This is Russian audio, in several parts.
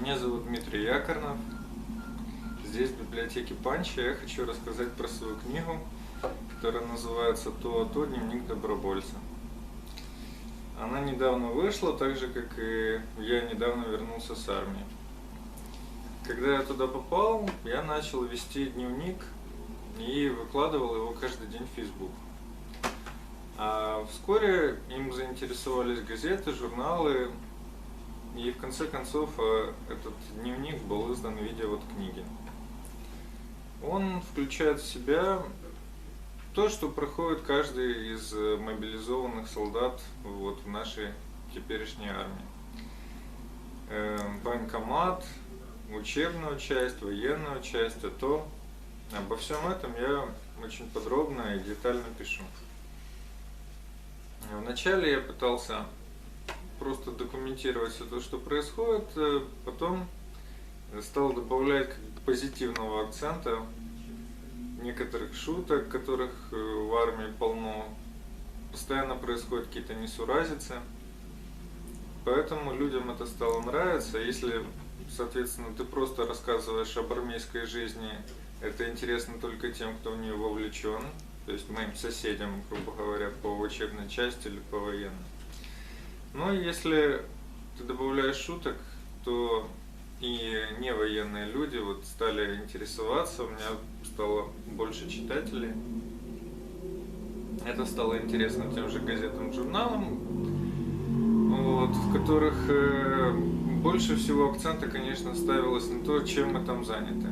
Меня зовут Дмитрий Якорнов. Здесь, в библиотеке Панча, я хочу рассказать про свою книгу, которая называется «То, то. Дневник добровольца». Она недавно вышла, так же, как и я недавно вернулся с армии. Когда я туда попал, я начал вести дневник и выкладывал его каждый день в Facebook. А вскоре им заинтересовались газеты, журналы, и в конце концов э, этот дневник был издан в виде вот книги. Он включает в себя то, что проходит каждый из э, мобилизованных солдат вот в нашей теперешней армии. Э, военкомат, учебную часть, военную часть, а то обо всем этом я очень подробно и детально пишу. Вначале я пытался просто документировать все то, что происходит, э, потом стал добавлять позитивного акцента, некоторых шуток, которых э, в армии полно, постоянно происходят какие-то несуразицы, поэтому людям это стало нравиться, если, соответственно, ты просто рассказываешь об армейской жизни, это интересно только тем, кто в нее вовлечен, то есть моим соседям, грубо говоря, по учебной части или по военной. Но если ты добавляешь шуток, то и не военные люди вот стали интересоваться, у меня стало больше читателей. Это стало интересно тем же газетам, журналам, вот, в которых э, больше всего акцента, конечно, ставилось на то, чем мы там заняты.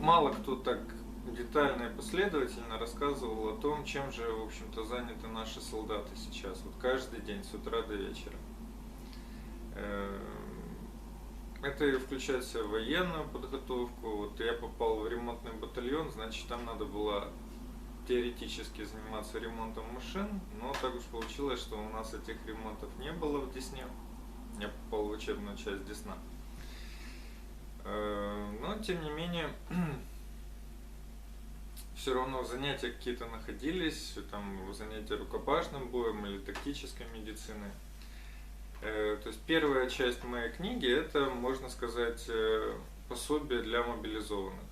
Мало кто так детально и последовательно рассказывал о том, чем же, в общем-то, заняты наши солдаты сейчас, вот каждый день, с утра до вечера. Эм, это и включает в себя военную подготовку. Вот я попал в ремонтный батальон, значит, там надо было теоретически заниматься ремонтом машин, но так уж получилось, что у нас этих ремонтов не было в Десне. Я попал в учебную часть Десна. Эм, но, тем не менее, все равно занятия какие-то находились, там занятия рукопашным боем или тактической медицины. Э, то есть первая часть моей книги это, можно сказать, э, пособие для мобилизованных.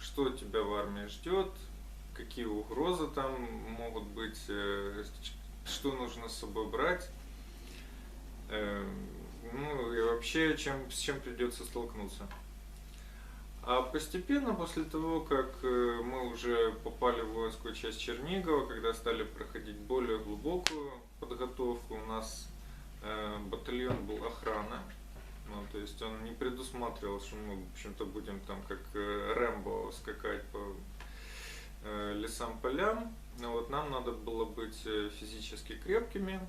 Что тебя в армии ждет, какие угрозы там могут быть, э, что нужно с собой брать, ну и вообще чем, с чем придется столкнуться. А постепенно, после того, как э, мы уже попали в воинскую часть Чернигова, когда стали проходить более глубокую подготовку, у нас э, батальон был охрана. Ну, то есть он не предусматривал, что мы, в общем-то, будем там как э, Рэмбо скакать по лесам, полям. Но вот нам надо было быть физически крепкими,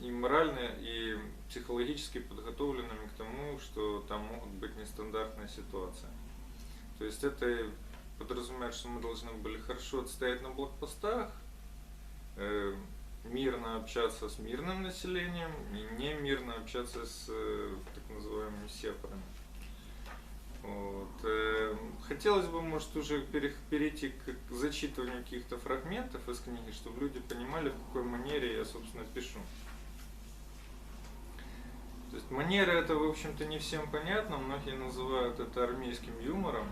и морально, и психологически подготовленными к тому, что там могут быть нестандартные ситуации. То есть это подразумевает, что мы должны были хорошо отстоять на блокпостах, э, мирно общаться с мирным населением и не мирно общаться с э, так называемыми сепарами. Вот. Э, хотелось бы, может, уже перейти к зачитыванию каких-то фрагментов из книги, чтобы люди понимали, в какой манере я, собственно, пишу. То есть манера это, в общем-то, не всем понятно, многие называют это армейским юмором.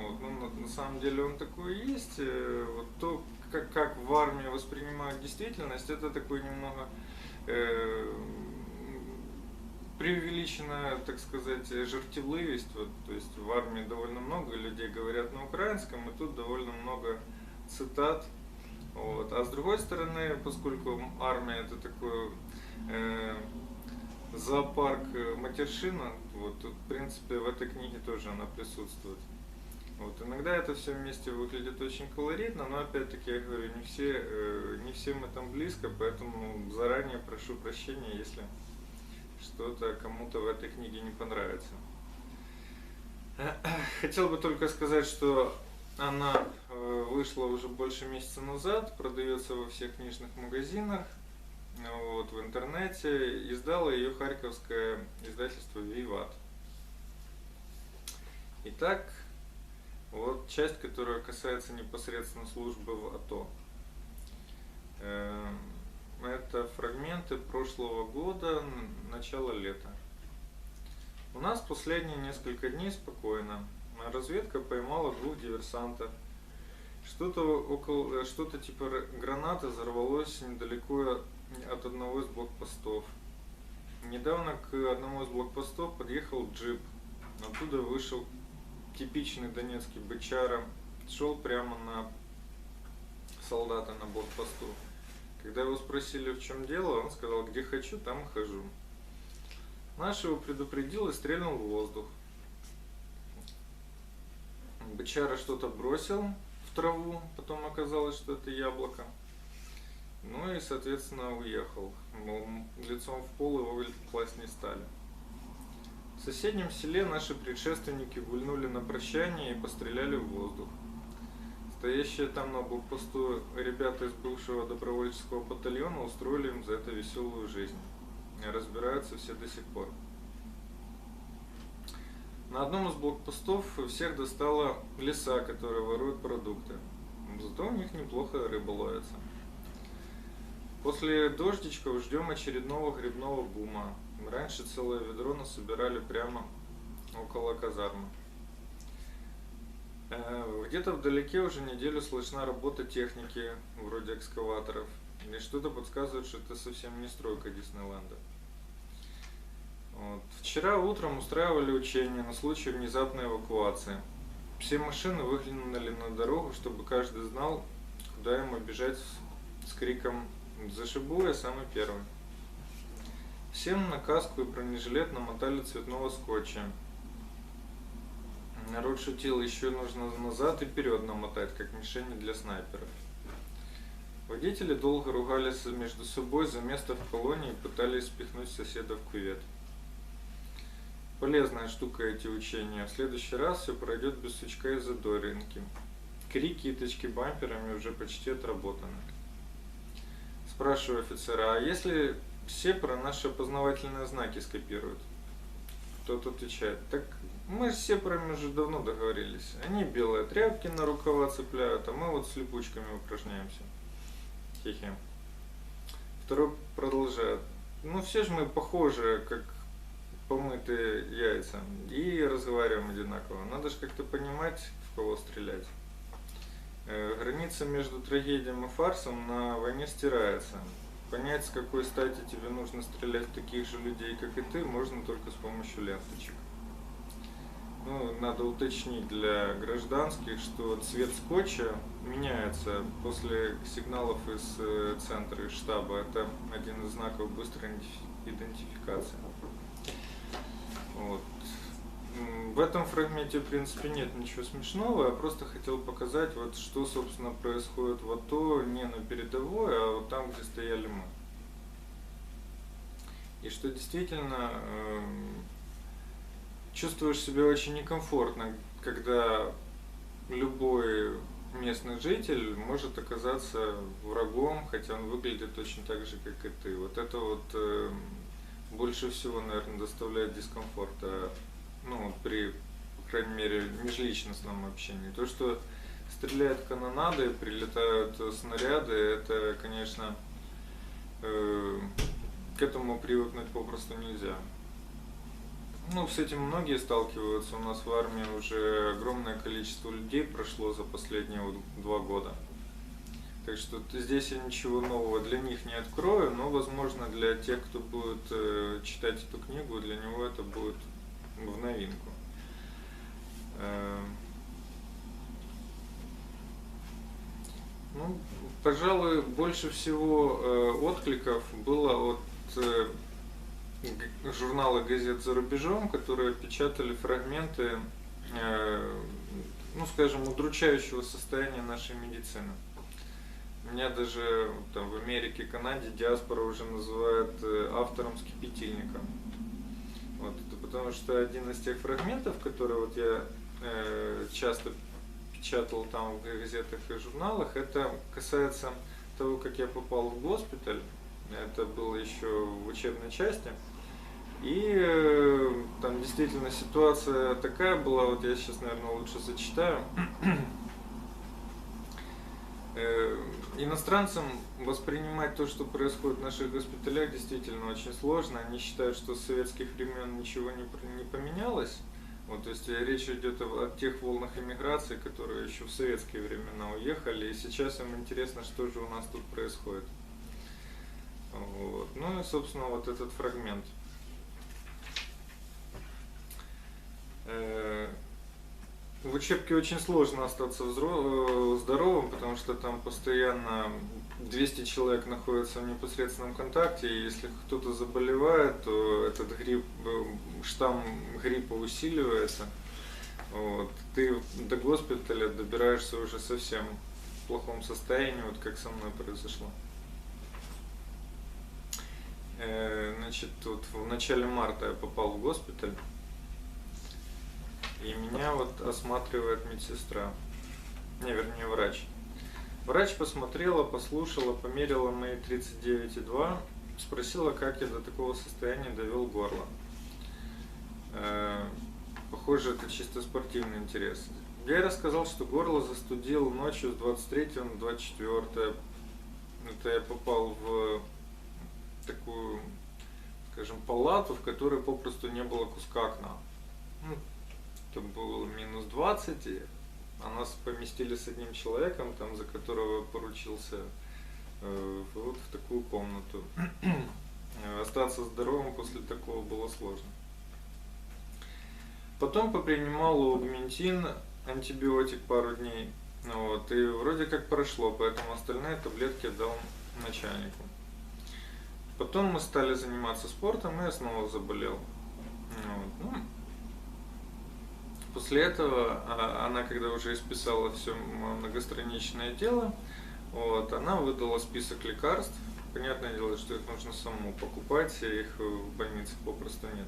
Вот. Ну, на самом деле он такой и есть. Э, вот то, как, как в армии воспринимают действительность, это такой немного э, преувеличенная, так сказать, жертвливость. Вот, то есть в армии довольно много людей говорят на украинском, и тут довольно много цитат. Вот. А с другой стороны, поскольку армия это такой э, зоопарк матершина, вот тут, в принципе, в этой книге тоже она присутствует. Вот. Иногда это все вместе выглядит очень колоритно, но опять-таки я говорю, не все, э, не все мы там близко, поэтому заранее прошу прощения, если что-то кому-то в этой книге не понравится. Хотел бы только сказать, что она э, вышла уже больше месяца назад, продается во всех книжных магазинах, вот, в интернете. Издало ее харьковское издательство «Виват». Итак, вот часть, которая касается непосредственно службы в АТО. Это фрагменты прошлого года, н- начала лета. У нас последние несколько дней спокойно. Разведка поймала двух диверсантов. Что-то около, что-то типа гранаты взорвалось недалеко от одного из блокпостов. Недавно к одному из блокпостов подъехал джип. Оттуда вышел типичный донецкий бычара. Шел прямо на солдата на блокпосту. Когда его спросили, в чем дело, он сказал, где хочу, там и хожу. Наш его предупредил и стрельнул в воздух. Бычара что-то бросил в траву, потом оказалось, что это яблоко. Ну и, соответственно, уехал. Мол, лицом в пол его класть не стали. В соседнем селе наши предшественники гульнули на прощание и постреляли в воздух. Стоящие там на блокпосту ребята из бывшего добровольческого батальона устроили им за это веселую жизнь. Разбираются все до сих пор. На одном из блокпостов всех достала леса, которые воруют продукты. Зато у них неплохо рыба ловится. После дождичков ждем очередного грибного бума. Раньше целое ведро насобирали прямо около казармы. Э, Где-то вдалеке уже неделю слышна работа техники, вроде экскаваторов. И что-то подсказывает, что это совсем не стройка Диснейленда. Вот. Вчера утром устраивали учения на случай внезапной эвакуации. Все машины выглянули на дорогу, чтобы каждый знал, куда ему бежать с, криком «Зашибу я самый первый». Всем на каску и бронежилет намотали цветного скотча. Народ шутил, еще нужно назад и вперед намотать, как мишени для снайперов. Водители долго ругались между собой за место в колонии и пытались спихнуть соседа в кювет. Полезная штука эти учения. В следующий раз все пройдет без сучка и задоринки. Крики и тычки бамперами уже почти отработаны. Спрашиваю офицера, а если все про наши опознавательные знаки скопируют? Тот отвечает, так мы с сепарами уже давно договорились. Они белые тряпки на рукава цепляют, а мы вот с липучками упражняемся. Хе-хе. Второй продолжает. Ну все же мы похожи, как помытые яйца. И разговариваем одинаково. Надо же как-то понимать, в кого стрелять. Э, Граница между трагедией и фарсом на войне стирается. Понять, с какой стати тебе нужно стрелять в таких же людей, как и ты, можно только с помощью ленточек. Ну, надо уточнить для гражданских, что цвет скотча меняется после сигналов из э, центра, из штаба. Это один из знаков быстрой идентифи- идентификации. Вот. В этом фрагменте, в принципе, нет ничего смешного. Я просто хотел показать, вот, что, собственно, происходит в АТО не на передовой, а вот там, где стояли мы. И что действительно эм, чувствуешь себя очень некомфортно, когда любой местный житель может оказаться врагом, хотя он выглядит точно так же, как и ты. Вот это вот эм, больше всего, наверное, доставляет дискомфорта, ну, при, по крайней мере, межличностном общении. То, что стреляют канонады, прилетают снаряды, это, конечно, э, к этому привыкнуть попросту нельзя. Ну, с этим многие сталкиваются. У нас в армии уже огромное количество людей прошло за последние вот два года. Так что здесь я ничего нового для них не открою, но, возможно, для тех, кто будет э, читать эту книгу, для него это будет новинку. Ну, пожалуй, больше всего э, откликов было от э, журнала газет за рубежом, которые печатали фрагменты, э, ну, скажем, удручающего состояния нашей медицины. Меня даже там, в Америке, Канаде диаспора уже называет э, автором скипятильника. Вот, это потому что один из тех фрагментов, которые вот я э, часто печатал там в газетах и журналах, это касается того, как я попал в госпиталь. Это было еще в учебной части. И э, там действительно ситуация такая была, вот я сейчас, наверное, лучше зачитаю. Э, иностранцам воспринимать то, что происходит в наших госпиталях, действительно очень сложно. Они считают, что с советских времен ничего не, не поменялось. Вот, то есть речь идет о, о тех волнах иммиграции, которые еще в советские времена уехали, и сейчас им интересно, что же у нас тут происходит. Вот. Ну и, собственно, вот этот фрагмент. Э, в учебке очень сложно остаться э, здоровым, потому что там постоянно 200 человек находятся в непосредственном контакте, и если кто-то заболевает, то этот грипп, э, штамм гриппа усиливается. Вот. Ты до госпиталя добираешься уже совсем в плохом состоянии, вот как со мной произошло. Э, значит, вот в начале марта я попал в госпиталь. И меня вот осматривает медсестра, не, вернее, врач. Врач посмотрела, послушала, померила мои 39,2, спросила, как я до такого состояния довел горло. Э, похоже, это чисто спортивный интерес. Я ей рассказал, что горло застудил ночью с 23 на 24. Это я попал в такую, скажем, палату, в которой попросту не было куска окна. Ну, это было минус 20, и а нас поместили с одним человеком, там, за которого поручился э, вот в такую комнату. Остаться здоровым после такого было сложно. Потом попринимал аугментин, антибиотик пару дней. Вот, и вроде как прошло, поэтому остальные таблетки дал начальнику. Потом мы стали заниматься спортом, и я снова заболел. Вот, ну, После этого а, она, когда уже исписала все многостраничное дело, вот, она выдала список лекарств. Понятное дело, что их нужно самому покупать, их в больнице попросту нет.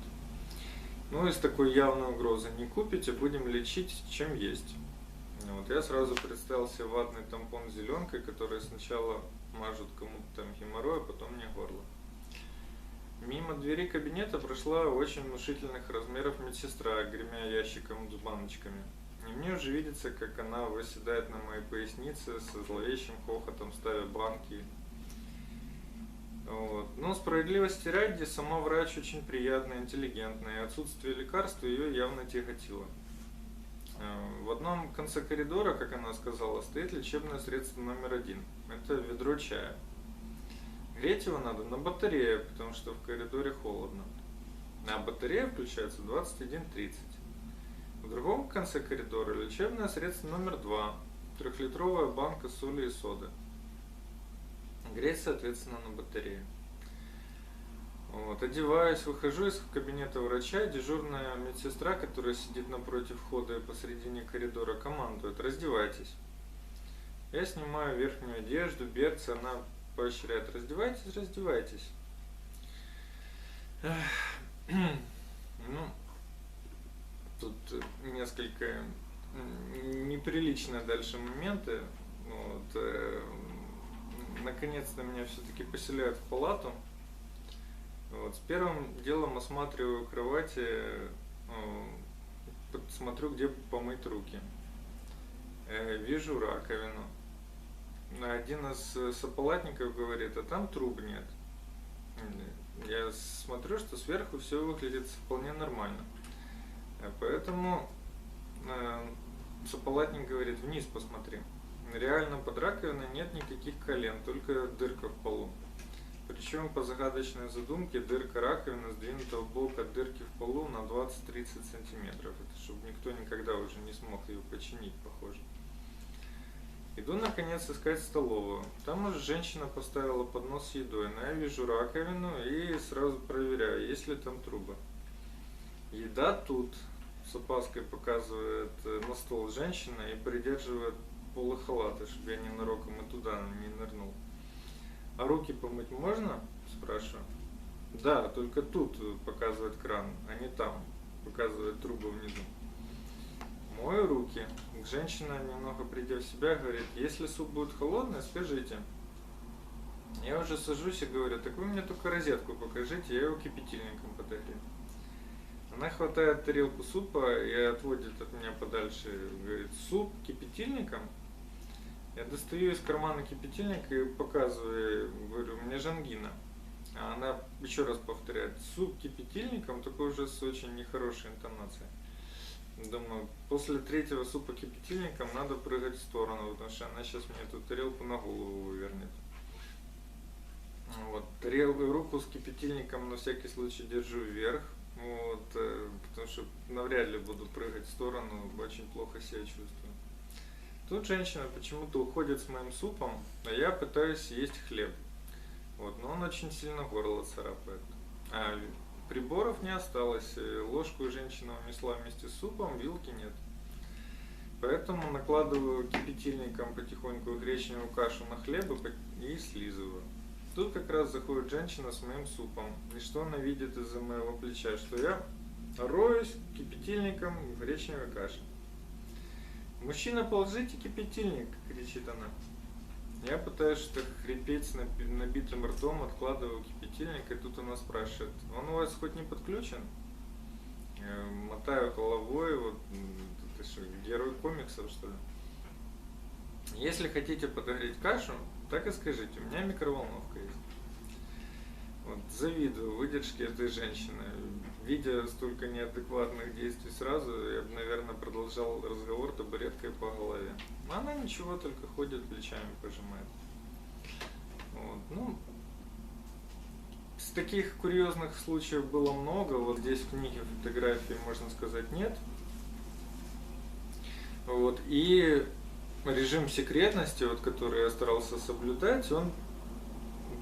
Ну, из такой явной угрозы не купите, будем лечить, чем есть. Вот, я сразу представил себе ватный тампон с зеленкой, который сначала мажут кому-то там геморрой, а потом мне горло. Мимо двери кабинета прошла очень внушительных размеров медсестра, гремя ящиком с баночками. И мне уже видится, как она выседает на моей пояснице со зловещим хохотом, ставя банки. Вот. Но справедливости ради, сама врач очень приятная, интеллигентная, и отсутствие лекарства ее явно тяготило. Э, в одном конце коридора, как она сказала, стоит лечебное средство номер один. Это ведро чая. Греть его надо на батарее, потому что в коридоре холодно. А батарея включается в 21.30. В другом конце коридора лечебное средство номер два. Трехлитровая банка соли и соды. Греть, соответственно, на батарее. Вот, одеваюсь, выхожу из кабинета врача, дежурная медсестра, которая сидит напротив входа и посредине коридора, командует, раздевайтесь. Я снимаю верхнюю одежду, берцы, она поощряет. Раздевайтесь, раздевайтесь. Ну, тут несколько неприличные дальше моменты. Вот, э, наконец-то меня все-таки поселяют в палату. Вот, с первым делом осматриваю кровати, э, смотрю, где помыть руки. Э, вижу раковину один из э, сопалатников говорит, а там труб нет. Я смотрю, что сверху все выглядит вполне нормально. Э, поэтому э, сопалатник говорит, вниз посмотри. Реально под раковиной нет никаких колен, только дырка в полу. Причем по загадочной задумке дырка раковины сдвинута в бок от дырки в полу на 20-30 сантиметров. Это чтобы никто никогда уже не смог ее починить, похоже. Иду наконец искать столовую. Там уже женщина поставила поднос с едой, но я вижу раковину и сразу проверяю, есть ли там трубы. Еда тут, с опаской показывает э, на стол женщина и придерживает полы халата, чтобы я ненароком и туда не нырнул. А руки помыть можно? Спрашиваю. Да, только тут показывает кран, а не там, показывает трубы внизу. Мою руки. Женщина, немного придя в себя, говорит, если суп будет холодный, скажите. Я уже сажусь и говорю, так вы мне только розетку покажите, я его кипятильником подогрею. Она хватает тарелку супа и отводит от меня подальше, говорит, суп кипятильником? Я достаю из кармана кипятильник и показываю, говорю, у меня жангина. А она еще раз повторяет, суп кипятильником, такой уже с очень нехорошей интонацией. Думаю, после третьего супа кипятильником надо прыгать в сторону, потому что она сейчас мне эту тарелку на голову вывернет. Вот. Тарел, руку с кипятильником на всякий случай держу вверх, вот, э, потому что навряд ли буду прыгать в сторону, очень плохо себя чувствую. Тут женщина почему-то уходит с моим супом, а я пытаюсь есть хлеб. Вот, но он очень сильно горло царапает. А приборов не осталось. э, Ложку женщина унесла вместе с супом, вилки нет. Поэтому накладываю кипятильником потихоньку гречневую кашу на хлеб и слизываю. Тут как раз заходит женщина с моим супом. И что она видит из-за моего плеча? Что я роюсь кипятильником в гречневой каше. Мужчина, положите кипятильник, кричит она. Я пытаюсь что хрипеть наби- набитым ртом, откладываю кипятильник, и тут она спрашивает, он у вас хоть не подключен? Я мотаю головой, вот, ты что, герой комиксов, что ли? Если хотите подогреть кашу, так и скажите, у меня микроволновка есть. Вот, завидую выдержке этой женщины. Видя столько неадекватных действий сразу, я бы, наверное, продолжал разговор табуреткой по голове. Но она ничего, только ходит, плечами пожимает. Вот, ну, с таких курьезных случаев было много. Вот здесь в книге фотографий, можно сказать, нет. Вот, и режим секретности, вот, который я старался соблюдать, он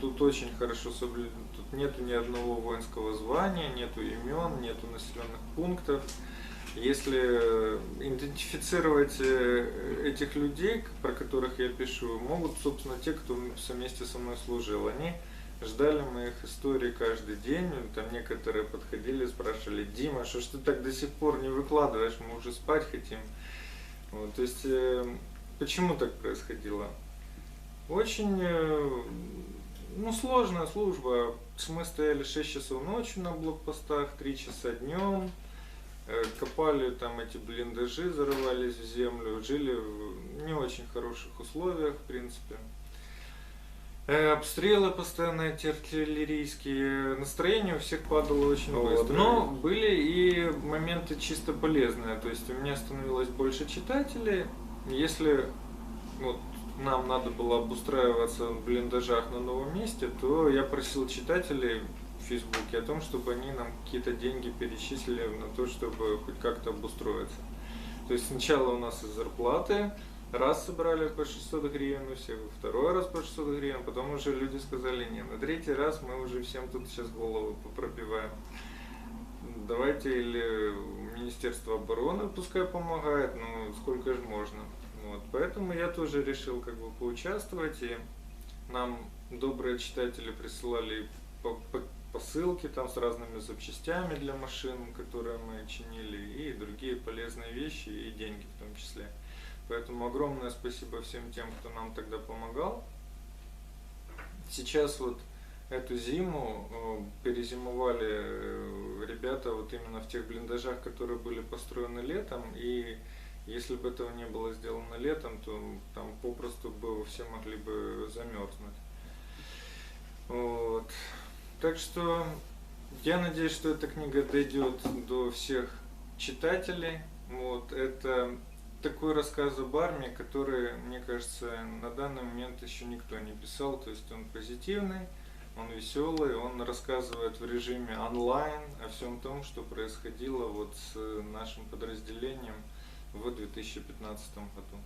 тут очень хорошо соблюден. Нету ни одного воинского звания, нету имен, нету населенных пунктов. Если идентифицировать э, этих людей, про которых я пишу, могут, собственно, те, кто вместе со мной служил. Они ждали моих историй каждый день. Там некоторые подходили, спрашивали, Дима, что ж ты так до сих пор не выкладываешь, мы уже спать хотим. Вот, то есть, э, почему так происходило? Очень э, ну, сложная служба. Мы стояли 6 часов ночью на блокпостах, 3 часа днем, э, копали там эти блиндажи, зарывались в землю, жили в не очень хороших условиях, в принципе. Э, Обстрелы постоянно эти артиллерийские, настроение у всех падало очень Вот. быстро. Но были и моменты чисто полезные, то есть у меня становилось больше читателей. Если вот, нам надо было обустраиваться в блиндажах на новом месте, то я просил читателей в Фейсбуке о том, чтобы они нам какие-то деньги перечислили на то, чтобы хоть как-то обустроиться. То есть сначала у нас из зарплаты раз собрали по 600 гривен у всех, второй раз по 600 гривен, потом уже люди сказали, не, на третий раз мы уже всем тут сейчас голову попробиваем. Давайте или Министерство обороны пускай помогает, ну сколько же можно. Вот, поэтому я тоже решил как бы поучаствовать, и нам добрые читатели присылали по- по- посылки там с разными запчастями для машин, которые мы чинили, и другие полезные вещи, и деньги в том числе. Поэтому огромное спасибо всем тем, кто нам тогда помогал. Сейчас вот эту зиму э, перезимовали э, ребята вот именно в тех блиндажах, которые были построены летом, и если бы этого не было сделано летом, то там попросту бы все могли бы замерзнуть. Вот. Так что я надеюсь, что эта книга дойдет до всех читателей. Вот. Это такой рассказ об армии, который, мне кажется, на данный момент еще никто не писал. То есть он позитивный, он веселый, он рассказывает в режиме онлайн о всем том, что происходило вот с нашим подразделением в 2015 году.